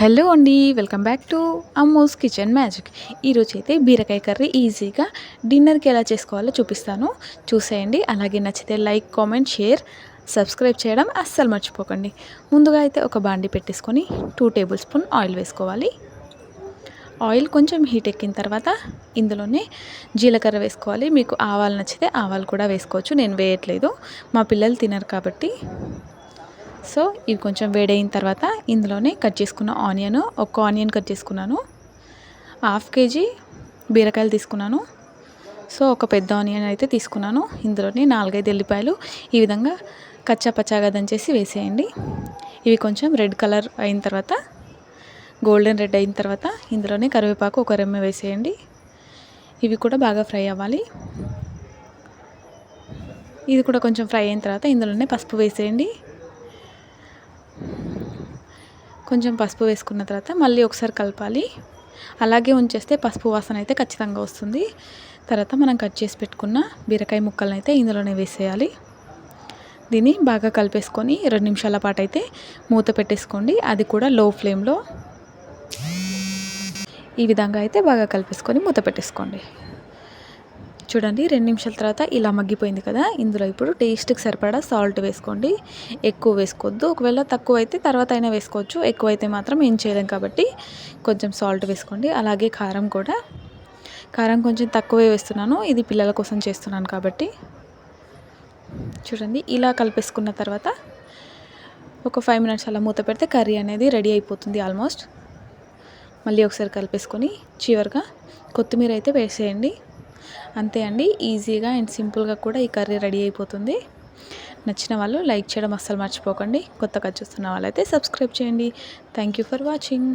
Hello అండి welcome back to Ammo's kitchen magic. ఈరోజు అయితే బీరకాయ కర్రీ ఈజీగా డిన్నర్కి ఎలా చేసుకోవాలో చూపిస్తాను. చూసేయండి అలాగే నచ్చితే లైక్ కామెంట్ షేర్ సబ్స్క్రైబ్ చేయడం అస్సలు మర్చిపోకండి. ముందుగా అయితే ఒక బాండి పెట్టేసుకొని టూ టేబుల్ స్పూన్ ఆయిల్ వేసుకోవాలి. ఆయిల్ కొంచెం హీట్ ఎక్కిన తర్వాత ఇందులోనే జీలకర్ర వేసుకోవాలి. మీకు ఆవాలు నచ్చితే ఆవాలు కూడా వేసుకోవచ్చు నేను వేయట్లేదు. మా పిల్లలు తినరు కాబట్టి సో ఇవి కొంచెం వేడైన తర్వాత ఇందులోనే కట్ చేసుకున్న ఆనియన్ ఒక ఆనియన్ కట్ చేసుకున్నాను. హాఫ్ కేజీ బీరకాయలు తీసుకున్నాను. సో ఒక పెద్ద ఆనియన్ అయితే తీసుకున్నాను. ఇందులోనే నాలుగైదు ఎల్లిపాయలు ఈ విధంగా కచ్చా పచ్చాగా దంచేసి వేసేయండి. ఇవి కొంచెం రెడ్ కలర్ అయిన తర్వాత గోల్డెన్ రెడ్ అయిన తర్వాత ఇందులోనే కరివేపాకు ఒక రెమ్మ వేసేయండి. ఇవి కూడా బాగా ఫ్రై అవ్వాలి. ఇది కూడా కొంచెం ఫ్రై అయిన తర్వాత ఇందులోనే పసుపు వేసేయండి. కొంచెం పసుపు వేసుకున్న తర్వాత మళ్ళీ ఒకసారి కలపాలి. అలాగే ఉంచేస్తే పసుపు వాసన అయితే ఖచ్చితంగా వస్తుంది. తర్వాత మనం కట్ చేసి పెట్టుకున్న బీరకాయ ముక్కలను అయితే ఇందులోనే వేసేయాలి. దీన్ని బాగా కలిపేసుకొని రెండు నిమిషాల పాటు అయితే మూత పెట్టేసుకోండి. అది కూడా లో. ఫ్లేమ్లో ఈ విధంగా అయితే బాగా కలిపేసుకొని మూత పెట్టేసుకోండి. చూడండి రెండు నిమిషాల తర్వాత ఇలా మగ్గిపోయింది కదా. ఇందులో ఇప్పుడు టేస్ట్కి సరిపడా సాల్ట్ వేసుకోండి. ఎక్కువ వేసుకోవద్దు ఒకవేళ తక్కువ అయితే తర్వాత అయినా వేసుకోవచ్చు. ఎక్కువ అయితే మాత్రం ఏం చేయలేం కాబట్టి కొంచెం సాల్ట్ వేసుకోండి. అలాగే కారం కూడా. కారం కొంచెం తక్కువే వేస్తున్నాను. ఇది పిల్లల కోసం చేస్తున్నాను కాబట్టి. చూడండి ఇలా కలిపేసుకున్న తర్వాత ఒక ఫైవ్ మినిట్స్ అలా మూత పెడితే కర్రీ అనేది రెడీ అయిపోతుంది ఆల్మోస్ట్. మళ్ళీ ఒకసారి కలిపేసుకొని చివరిగా కొత్తిమీర అయితే వేసేయండి. అంతే అండి ఈజీగా అండ్ సింపుల్గా కూడా ఈ కర్రీ రెడీ అయిపోతుంది. నచ్చిన వాళ్ళు లైక్ చేయడం అస్సలు మర్చిపోకండి. కొత్తగా చూస్తున్న వాళ్ళైతే సబ్స్క్రైబ్ చేయండి. Thank you for watching.